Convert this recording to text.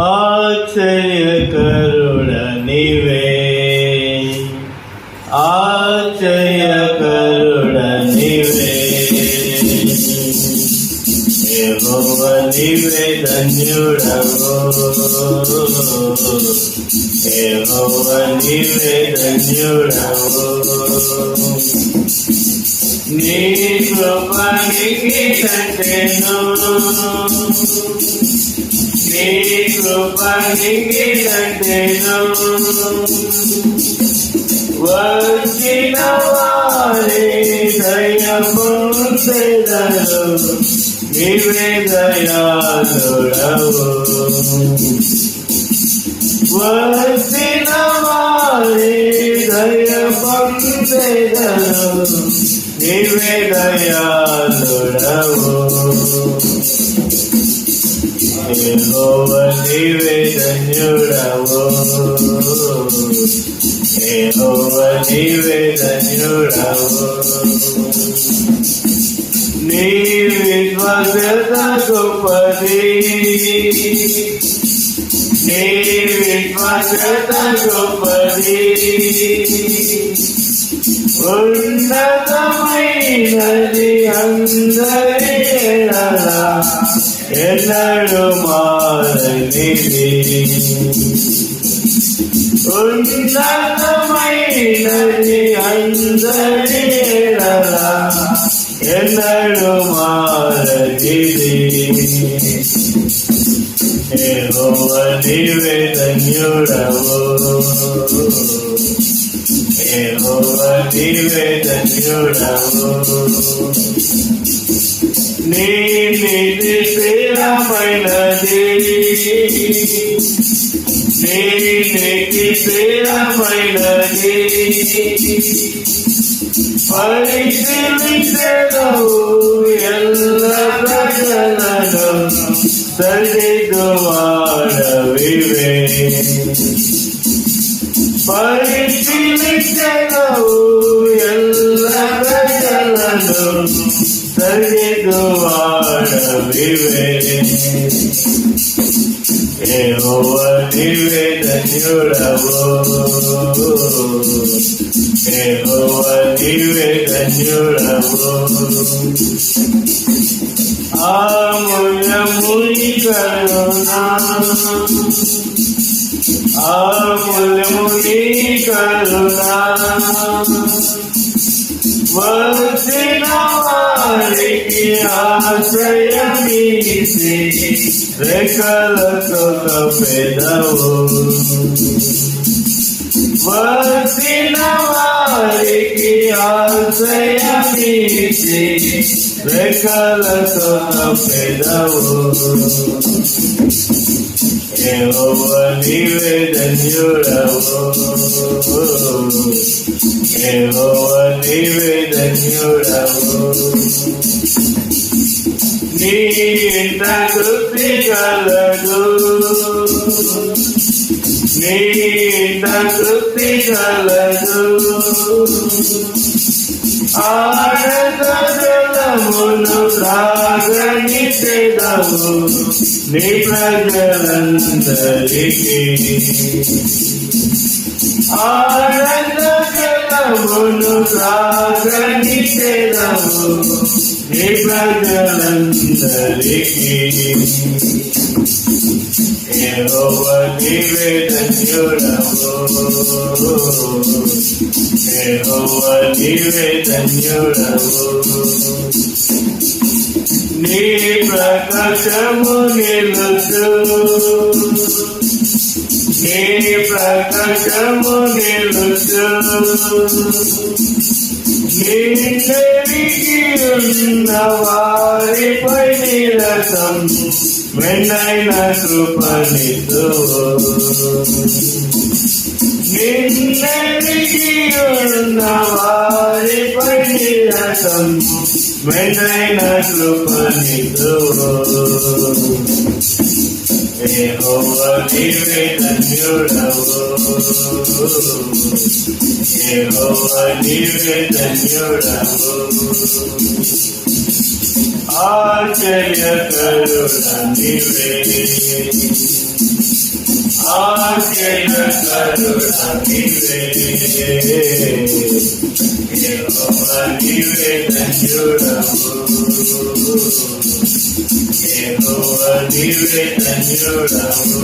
ఆశ్చర్య కరుణ నీవే. ఆశ్చర్యకరుడ నీవే. యెహోవ నీవే ధన్యుడవు. యెహోవ నీవే ధన్యుడవు. నీ కృపనికి కంటెను నీ కృపనికి కంటెను వచ్చిన వారి దయముందెదరు నీవే దయాళుడవు వచ్చిన వారి దయముందెదరు నీవే దయాళుడవు యెహోవ నీవే ధన్యుడవు యెహోవ నీవే ధన్యుడవు నీ విశ్వాసత గొప్పది. నీ విశ్వాసత గొప్పది. ఉన్నతమైనది అందరి ఎడల ఎన్నడు మారనిది ఉన్నతమైనది అందరి ఎడల ఎన్నడు మారనిది యెహోవ నీవే ధన్యుడవు నీవే ధన్యుడవు నీ నీతి స్థిరమైనది నీ నీతి స్థిరమైనది పరిశీలించదవు ఎల్ల ప్రజలను సరిదువాడవివే పరిశీలించదవు ఎల్ల ప్రజలను సరిదువాడవివే యెహోవ నీవే ధన్యుడవు యెహోవ నీవే ధన్యుడవు ఆమూల్యముని కరుణా ఆమూల్యముని కరుణా వచ్చిన వారికి ఆశ్రయమీసి రెక్కలతో పెదవు వచ్చిన వారికి ఆశ్రయమీసి రెక్కలతో పెదవు యెహోవ నీవే ధన్యుడవు. యెహోవ నీవే ధన్యుడవు. నీ ఇంట తృప్తి కలదు నీ ఇంట తృప్తి కలదు ఆనంద జలమును ప్రాగణితము నీ ప్రజలందరికి ఆనంద జలమును త్రాగని నీ ప్రజలందరికి యెహోవ నీవే ధన్యుడవు యెహోవ నీవే ధన్యుడవు నీ ప్రకాశము నిలుచు నీ ప్రకాశము నిలుచు వారిపై నిరసం వెన్నైన కృపనితో. నిన్నెరిగి ఉన్న వారిపై నిరసం వెన్నైన యెహోవా నీవే ధన్యుడవు యెహోవా నీవే ధన్యుడవు ఆశ్చర్యకరుడ నీవే ఆశ్చర్య కరుణివే యెహోవా నీవే ధన్యుడవు యెహోవా నీవే ధన్యుడవు